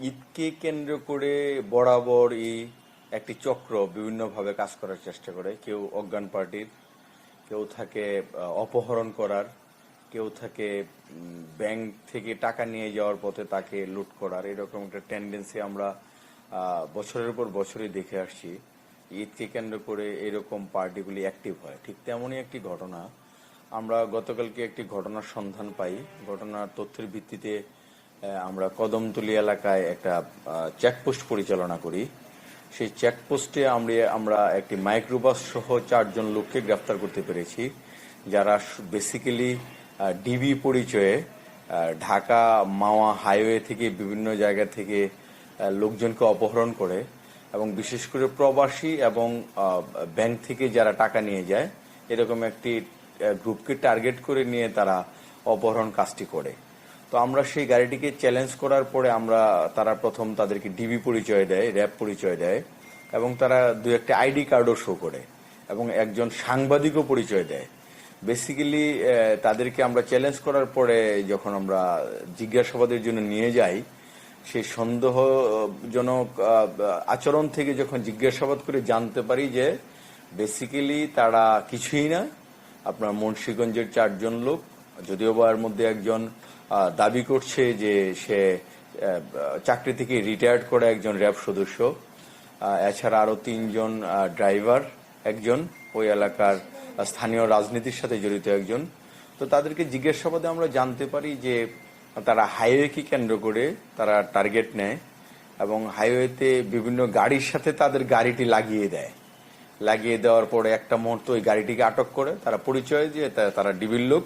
ঈদকে কেন্দ্র করে বরাবর এই একটি চক্র বিভিন্নভাবে কাজ করার চেষ্টা করে। কেউ অজ্ঞান পার্টির, কেউ থাকে অপহরণ করার, কেউ থাকে ব্যাংক থেকে টাকা নিয়ে যাওয়ার পথে তাকে লুট করার। এরকম একটা টেন্ডেন্সি আমরা বছরের পর বছরই দেখে আসছি। ঈদকে কেন্দ্র করে এরকম পার্টিগুলি অ্যাক্টিভ হয়। ঠিক তেমনই একটি ঘটনা। আমরা গতকালকে একটি ঘটনার সন্ধান পাই। ঘটনার তথ্যের ভিত্তিতে আমরা কদমতলি এলাকায় একটা চেকপোস্ট পরিচালনা করি। সেই চেকপোস্টে আমরা আমরা একটি মাইক্রোবাস সহ চারজন লোককে গ্রেফতার করতে পেরেছি, যারা বেসিক্যালি ডিবি পরিচয়ে ঢাকা, মাওয়া হাইওয়ে থেকে বিভিন্ন জায়গা থেকে লোকজনকে অপহরণ করে এবং বিশেষ করে প্রবাসী এবং ব্যাংক থেকে যারা টাকা নিয়ে যায়, এরকম একটি গ্রুপকে টার্গেট করে নিয়ে তারা অপহরণ কাজটি করে। তো আমরা সেই গাড়িটিকে চ্যালেঞ্জ করার পরে আমরা তারা প্রথম তাদেরকে ডিবি পরিচয় দেয় র্যাব পরিচয় দেয় এবং তারা দু একটা আইডি কার্ডও শো করে এবং একজন সাংবাদিকও পরিচয় দেয়। বেসিক্যালি তাদেরকে আমরা চ্যালেঞ্জ করার পরে যখন আমরা জিজ্ঞাসাবাদের জন্য নিয়ে যাই সেই সন্দেহজনক আচরণ থেকে যখন জিজ্ঞাসাবাদ করে জানতে পারি যে বেসিক্যালি তারা কিছুই না। আপনার মুন্সীগঞ্জের চারজন লোক, যদিও বা এর মধ্যে একজন দাবি করছে যে সে চাকরি থেকে রিটায়ার্ড করা একজন র্যাব সদস্য। এছাড়া আরও তিনজন ড্রাইভার একজন, ওই এলাকার স্থানীয় রাজনীতির সাথে জড়িত একজন। তো তাদেরকে জিজ্ঞাসাবাদে আমরা জানতে পারি যে তারা হাইওয়েকে কেন্দ্র করে তারা টার্গেট নেয় এবং হাইওয়েতে বিভিন্ন গাড়ির সাথে তাদের গাড়িটি লাগিয়ে দেয়। লাগিয়ে দেওয়ার পরে একটা মুহূর্ত ওই গাড়িটিকে আটক করে। তারা পরিচয় দিয়ে তারা ডিবির লোক।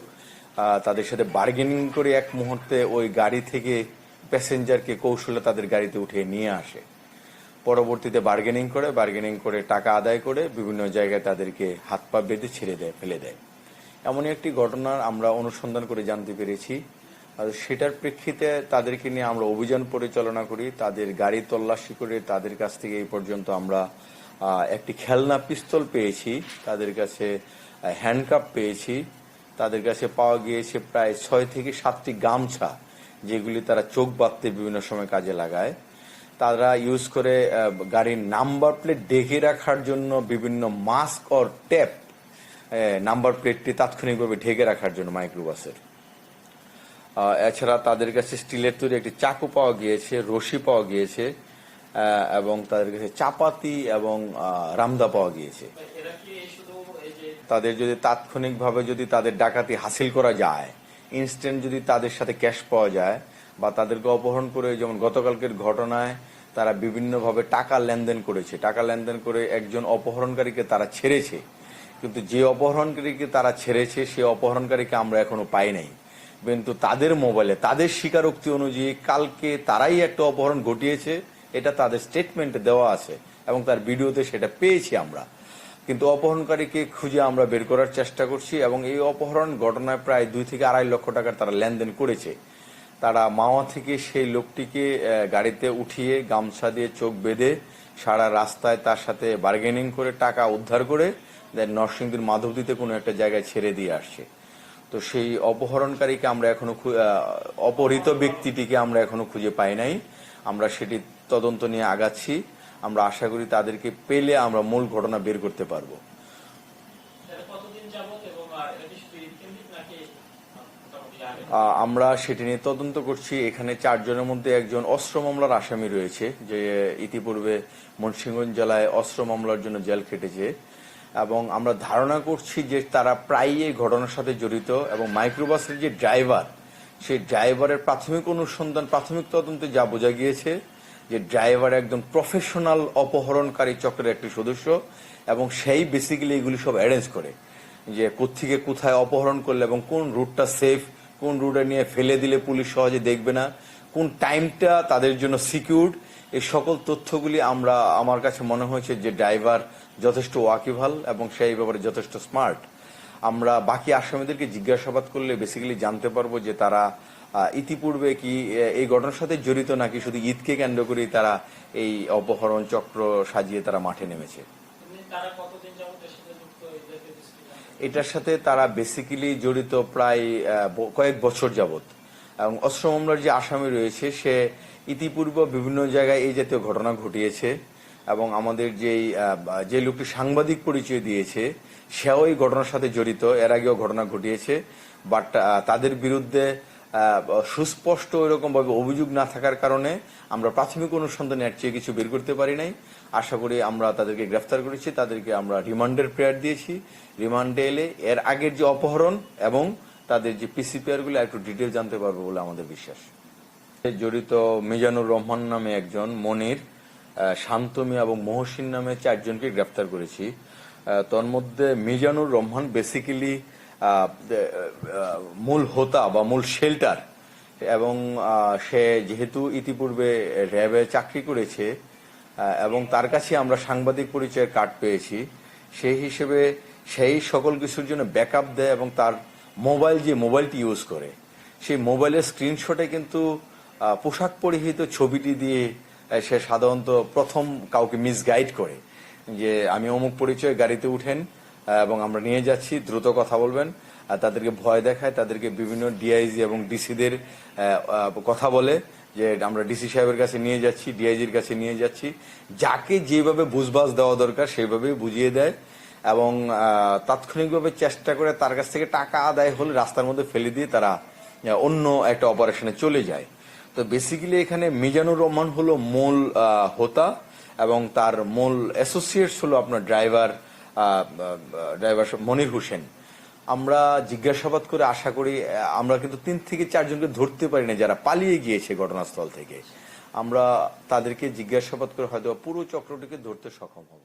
তাদের সাথে বার্গেনিং করে এক মুহূর্তে ওই গাড়ি থেকে প্যাসেঞ্জারকে কৌশলে তাদের গাড়িতে উঠিয়ে নিয়ে আসে। পরবর্তীতে বার্গেনিং করে বার্গেনিং করে টাকা আদায় করে বিভিন্ন জায়গায় তাদেরকে হাত পা বেঁধে ছেড়ে দেয়, ফেলে দেয়। এমনই একটি ঘটনার আমরা অনুসন্ধান করে জানতে পেরেছি। আর সেটার প্রেক্ষিতে তাদেরকে নিয়ে আমরা অভিযান পরিচালনা করি। তাদের গাড়ি তল্লাশি করে তাদের কাছ থেকে এই পর্যন্ত আমরা একটি খেলনা পিস্তল পেয়েছি। তাদের কাছে হ্যান্ডকাপ পেয়েছি। তাদের কাছে পাওয়া গিয়েছে প্রায় ছয় থেকে সাতটি গামছা, যেগুলি তারা চোখ বাঁধতে বিভিন্ন সময় কাজে লাগায়। তারা ইউজ করে গাড়ির নাম্বার প্লেট ডেকে রাখার জন্য বিভিন্ন মাস্ক অর ট্যাপ নাম্বার প্লেটটি তাৎক্ষণিকভাবে ঢেকে রাখার জন্য মাইক্রোবাসের এছাড়া তাদের কাছে স্টিলের তৈরি একটি চাকু পাওয়া গিয়েছে, রশি পাওয়া গিয়েছে এবং তাদের কাছে চাপাতি এবং রামদা পাওয়া গিয়েছে। তাদের যদি তাৎক্ষণিকভাবে যদি তাদের ডাকাতি হাসিল করা যায় ইনস্ট্যান্ট যদি তাদের সাথে ক্যাশ পাওয়া যায় বা তাদেরকে অপহরণ করে, যেমন গতকালকের ঘটনায় তারা বিভিন্নভাবে টাকা লেনদেন করেছে। টাকা লেনদেন করে একজন অপহরণকারীকে তারা ছেড়েছে। কিন্তু যে অপহরণকারীকে তারা ছেড়েছে, সে অপহরণকারীকে আমরা এখনও পাই নাই। কিন্তু তাদের মোবাইলে, তাদের স্বীকারোক্তি অনুযায়ী কালকে তারাই একটা অপহরণ ঘটিয়েছে। এটা তাদের স্টেটমেন্টে দেওয়া আছে এবং তার ভিডিওতে সেটা পেয়েছি আমরা। কিন্তু অপহরণকারীকে খুঁজে আমরা বের করার চেষ্টা করছি এবং এই অপহরণ ঘটনায় প্রায় দুই থেকে আড়াই লক্ষ টাকার তারা লেনদেন করেছে। তারা মাওয়া থেকে সেই লোকটিকে গাড়িতে উঠিয়ে গামছা দিয়ে চোখ বেঁধে সারা রাস্তায় তার সাথে বার্গেনিং করে টাকা উদ্ধার করে নরসিংদীর মাধবদীতে কোনো একটা জায়গায় ছেড়ে দিয়ে আসছে। তো সেই অপহরণকারীকে আমরা এখনও অপহৃত ব্যক্তিটিকে আমরা এখনও খুঁজে পাই নাই। আমরা সেটি তদন্ত নিয়ে আগাচ্ছি। আমরা আশা করি তাদেরকে পেলে আমরা মূল ঘটনা বের করতে পারব। আমরা সেটি নিয়ে তদন্ত করছি। এখানে চারজনের মধ্যে একজন অস্ত্র মামলার আসামি রয়েছে যে ইতিপূর্বে মুন্সিগঞ্জ জেলায় অস্ত্র মামলার জন্য জেল খেটেছে। এবং আমরা ধারণা করছি যে তারা প্রায়ই এই ঘটনার সাথে জড়িত এবং মাইক্রোবাসের যে ড্রাইভার সেই ড্রাইভারের প্রাথমিক অনুসন্ধান প্রাথমিক তদন্তে যা বোঝা গিয়েছে যে ড্রাইভার একজন প্রফেশনাল অপহরণকারী চক্রের একটি সদস্য এবং সেই বেসিক্যালি এগুলি সব অ্যারেঞ্জ করে যে কোত্থেকে কোথায় অপহরণ করলে এবং কোন রুটটা সেফ কোন রুটে নিয়ে ফেলে দিলে পুলিশ সহজে দেখবে না, কোন টাইমটা তাদের জন্য সিকিউর এই সকল তথ্যগুলি আমরা, আমার কাছে মনে হয়েছে যে ড্রাইভার যথেষ্ট ওয়াকিভাল এবং সেই ব্যাপারে যথেষ্ট স্মার্ট আমরা বাকি আসামিদেরকে জিজ্ঞাসাবাদ করলে বেসিক্যালি জানতে পারব যে তারা ইতিপূর্বে কি এই ঘটনার সাথে জড়িত নাকি শুধু ঈদকে কেন্দ্র করেই তারা এই অপহরণ চক্র সাজিয়ে তারা মাঠে নেমেছে? এটার সাথে তারা বেসিক্যালি জড়িত প্রায় কয়েক বছর যাবত এবং অস্ত্র মামলার যে আসামি রয়েছে, সে ইতিপূর্বে বিভিন্ন জায়গায় এই জাতীয় ঘটনা ঘটিয়েছে এবং আমাদের যেই যে লোকটি সাংবাদিক পরিচয় দিয়েছে, সেও এই ঘটনার সাথে জড়িত। এর আগেও ঘটনা ঘটিয়েছে, বাট তাদের বিরুদ্ধে সুস্পষ্ট এরকম ভাবে অভিযোগ না থাকার কারণে আমরা প্রাথমিক অনুসন্ধানে এর চেয়ে কিছু বের করতে পারি নাই। আশা করি আমরা তাদেরকে গ্রেফতার করেছি, তাদেরকে আমরা রিমান্ডের প্রেয়ার দিয়েছি। রিমান্ডে এলে এর আগের যে অপহরণ এবং তাদের যে পিসিপিআরগুলো একটু ডিটেল জানতে পারব বলে আমাদের বিশ্বাস। জড়িত মিজানুর রহমান নামে একজন, মনির শান্তমি এবং মহসিন নামে চারজনকে গ্রেফতার করেছি। তন্মধ্যে মিজানুর রহমান বেসিক্যালি মূল হোতা বা মূল শেল্টার। এবং সে যেহেতু ইতিপূর্বে র্যাবে চাকরি করেছে এবং তার কাছে আমরা সাংবাদিক পরিচয়ের কার্ড পেয়েছি সেই হিসেবে সেই সকল কিছুর জন্য ব্যাকআপ দেয় এবং তার মোবাইল যে মোবাইলটি ইউজ করে, সেই মোবাইলের স্ক্রিনশটে কিন্তু পোশাক পরিহিত ছবিটি দিয়ে সে সাধারণত প্রথম কাউকে মিসগাইড করে, যে আমি অমুক পরিচয় গাড়িতে উঠেন এবং আমরা নিয়ে যাচ্ছি, দ্রুত কথা বলবেন তাদেরকে ভয় দেখায়, তাদেরকে বিভিন্ন ডিআইজি এবং ডিসিদের কথা বলে যে আমরা ডিসি সাহেবের কাছে নিয়ে যাচ্ছি ডিআইজির কাছে নিয়ে যাচ্ছি। যাকে যেভাবে বুঝবাজ দেওয়া দরকার সেইভাবে বুঝিয়ে দেয় এবং তাৎক্ষণিকভাবে চেষ্টা করে তার কাছ থেকে টাকা আদায় হলে রাস্তার মধ্যে ফেলে দিয়ে তারা অন্য একটা অপারেশনে চলে যায়। তো বেসিক্যালি এখানে মিজানুর রহমান হলো মূল হোতা এবং তার মূল অ্যাসোসিয়েটস হলো আপনার ড্রাইভার ড্রাইভার মনির হোসেন, আমরা জিজ্ঞাসাবাদ করে আশা করি আমরা কিন্তু তিন থেকে চারজনকে ধরতে পারি না যারা পালিয়ে গিয়েছে ঘটনাস্থল থেকে। আমরা তাদেরকে জিজ্ঞাসাবাদ করে হয়তো পুরো চক্রটিকে ধরতে সক্ষম হব।